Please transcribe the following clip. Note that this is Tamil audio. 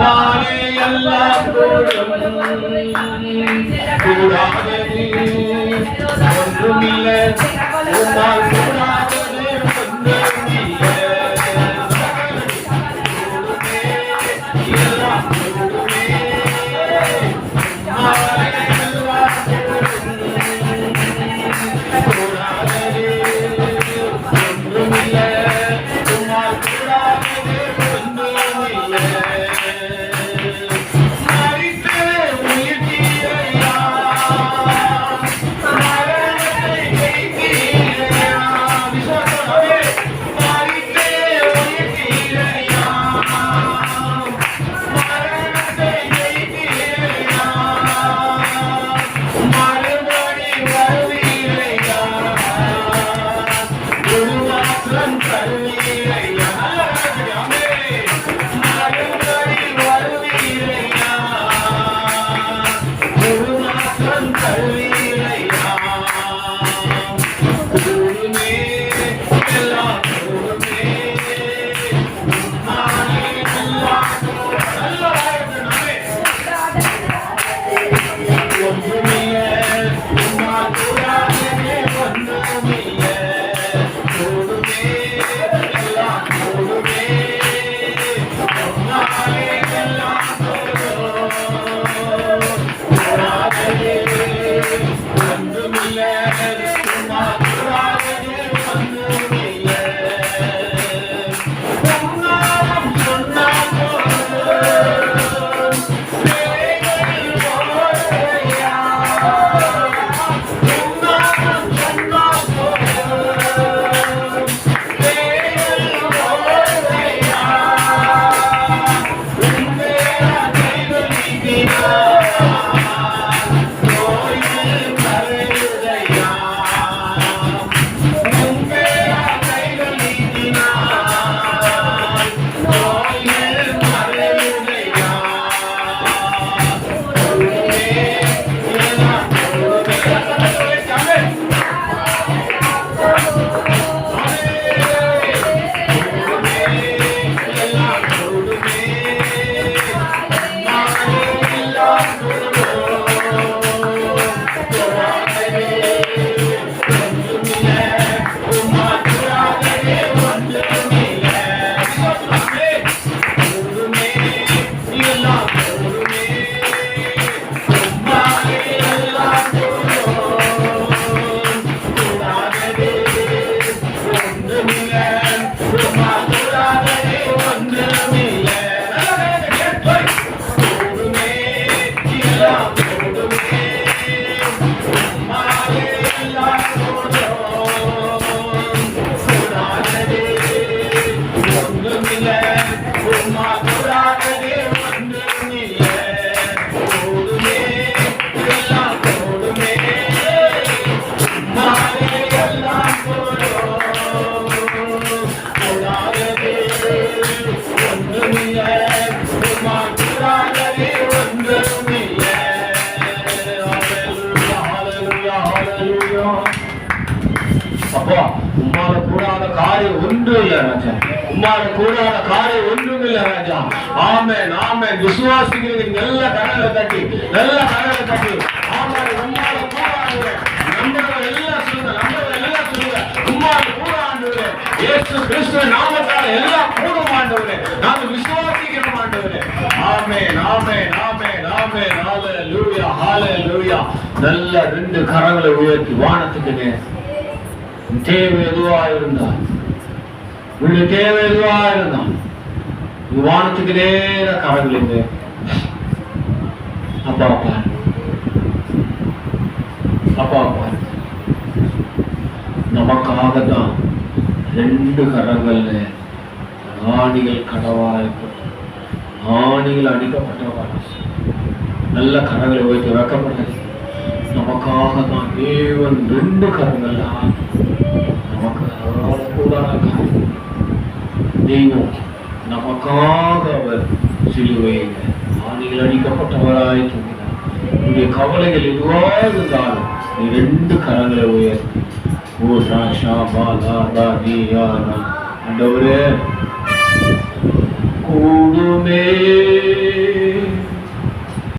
உம்மாலே எல்லாம் கூடும். கூடாதது ஒன்றுமில்லை. அப்போ உம்மால கூடாத காரியம் ஒன்று இல்ல ராஜா. உம்மால கூடாத காரியம் ஒன்றும் இல்ல ராஜா. ஆமே ஆமென். விசுவாசிக்கிறது நல்ல கரங்களை தட்டி நல்ல கரங்களை தட்டி. ஆமென் உம்மால கூடாது நம்புறவங்க எல்லாம் சொல்லுங்க நம்புறவங்க எல்லாம் சொல்லுங்க. உம்மால கூட இயேசு கிறிஸ்துவ நாமத்தால எல்லாம் கூடும் ஆண்டவரே. நாங்க விசுவாசிக்கிறோம் ஆண்டவரே. ஆமென் ஆமென் நல்ல ரெண்டு கரங்களை உயர்த்தி வானத்துக்கு தேவை எதுவா இருந்தால் உள்ள தேவை எதுவா இருந்தால் நீ வானத்துக்கு நேர கரங்களிங்க அப்பா அப்பா. அப்பா அப்பா. நமக்காக தான் ரெண்டு கரங்கள்ல ஆணிகள் கடவாயப்பட்டு ஆணிகள் அடிக்கப்பட்டவர்கள். நல்ல கரங்களை வைத்து வைக்கப்பட்டது நமக்காக தான் தேவன் ரெண்டு கரங்கள் ஆகும் கூடாத நமக்காக அவர் சிலுவையில் ஆணிகள் அடிக்கப்பட்டவராய் தூங்கினார் உங்களுடைய கவலைகள் எதுவாக இருந்தாலும் நீ ரெண்டு கரங்களை உயர்த்தி ஓ ராஷா பாலா நீ யாரா ஆண்டவரே கூடுமே.